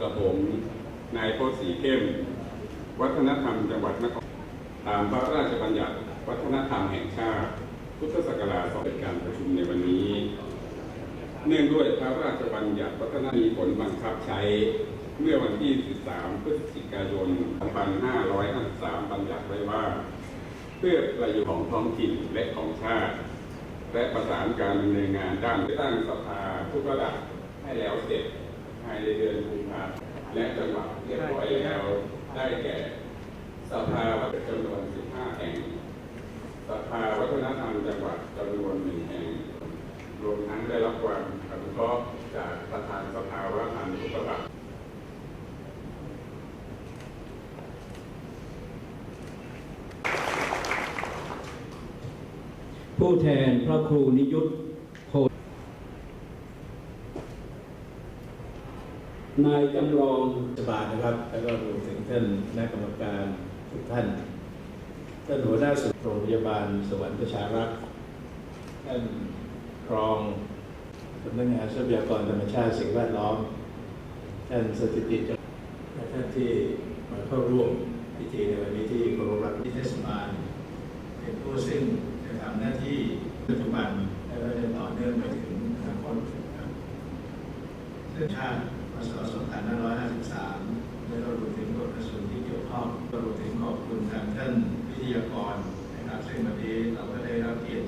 กับผมนายโพธิ์ศรีเข้ม วัฒนธรรมจังหวัดนครตามพระราชบัญญัติวัฒนธรรมแห่งชาติ พุทธศักราช2การประชุมในวันนี้ เนื่องด้วยพระราชบัญญัติวัฒนธรรมมีผลบังคับใช้ เมื่อวันที่ 13 พฤศจิกายน 2553 บัญญัติไว้ว่า เพื่อประโยชน์ของท้องถิ่นและของชาติ และประสานการดำเนินงานด้านตั้งสภาทุกระดับให้แล้วเสร็จ ภายในเดือนกุมภาพันธ์และจังหวัดเรียบร้อยแล้วได้แก่ สภาวัฒนธรรมจำนวน15แห่ง สภาวัฒนธรรมจังหวัดจำนวนหนึ่งแห่ง รวมทั้งได้รับความอนุเคราะห์จากประธานสภาวัฒนธรรมทุกประดับผู้แทนพระครูนิยุทธโพ นายจำลองรัฐบาลนะครับ แล้วก็รวมถึงท่านคณะกรรมการทุกท่าน ท่านหัวหน้าส่วนโรงพยาบาลสวรรค์ประชารักษ์ท่านรองสำนักงานทรัพยากรธรรมชาติสิ่งแวดล้อม ท่านสถิติและท่านที่มาเข้าร่วมพิธีในวันนี้ที่เคารพรักที่เทศบาลเป็นผู้ซึ่งจะทำหน้าที่ปัจจุบันและก็จะต่อเนื่องไปถึงอนาคตครับ ซึ่งชาติพศ2553 และก็รวมถึงกฎกระทรวงที่เกี่ยวข้องรวมถึงขอบคุณทางท่านวิทยากรนะครับซึ่งวันนี้เราก็ได้รับเกียรติ